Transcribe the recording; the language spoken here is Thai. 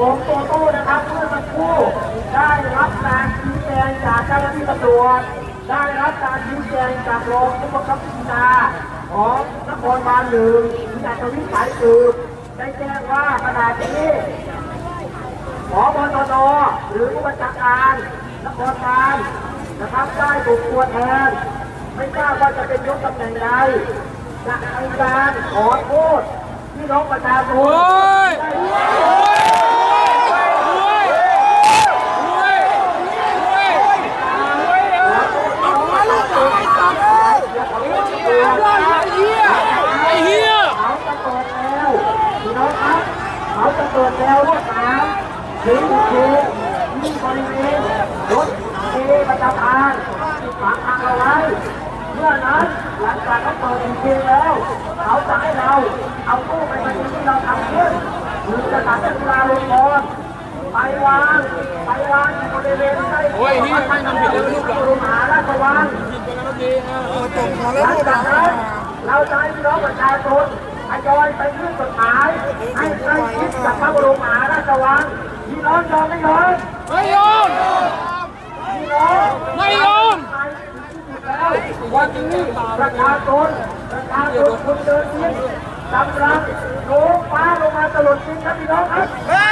ผมโตโต้นะครับเมื่อสักครู่ได้รับการชี้แจงจากเจ้าหน้าที่ตำรวจได้รับการชี้แจงจากรองผู้บังคับบัญชาของนครบาลหนึ่งที่อัตวิสัยสืบได้แจ้งว่าขณะนี้ผบตนหรือผู้บัญชาการนครบาลนะครับได้ถูกตัวแทนไม่ทราบว่าจะเป็นยศตำแหน่งใดจะมีการขอโทษพี่น้องประชาชน โอ้ย ได้ ไอ้เหี้ย เขาจะเปิดแล้วพี่ น้องครับ เขาจะเปิดแล้วรถน้ำถึงคืนที่บริเวณรถเอประจำทางขวางทางเอาไว้เมื่อนั้นหลังจากเขาเปิดจริงๆแล้ว เขาจะให้เราเอาตู้ไปประชุที่เราทำขึ้นหรือจะตัดเวลาลงก่อนไปวางไปวางบริเวณใกล้โอ้ยเหี้ยไม่ทำผิดเลยลูกหลานมหาราชวังผิดไปแล้วดีนะหลังจากนั้นเราจะให้พี่น้องประชาชน ทยอยไปยื่นกฎหมายให้ใกล้ชิดกับพระบรมมหาราชวังพี่น้องยอมไม่ยอมไม่ยอมพี่น้องไม่ยอมแล้ววันนี้ประชาชนประชาชนคนเดินเที่ยงกำลังโน้มฟ้าลงมาตลอดจริงครับพี่น้องครับ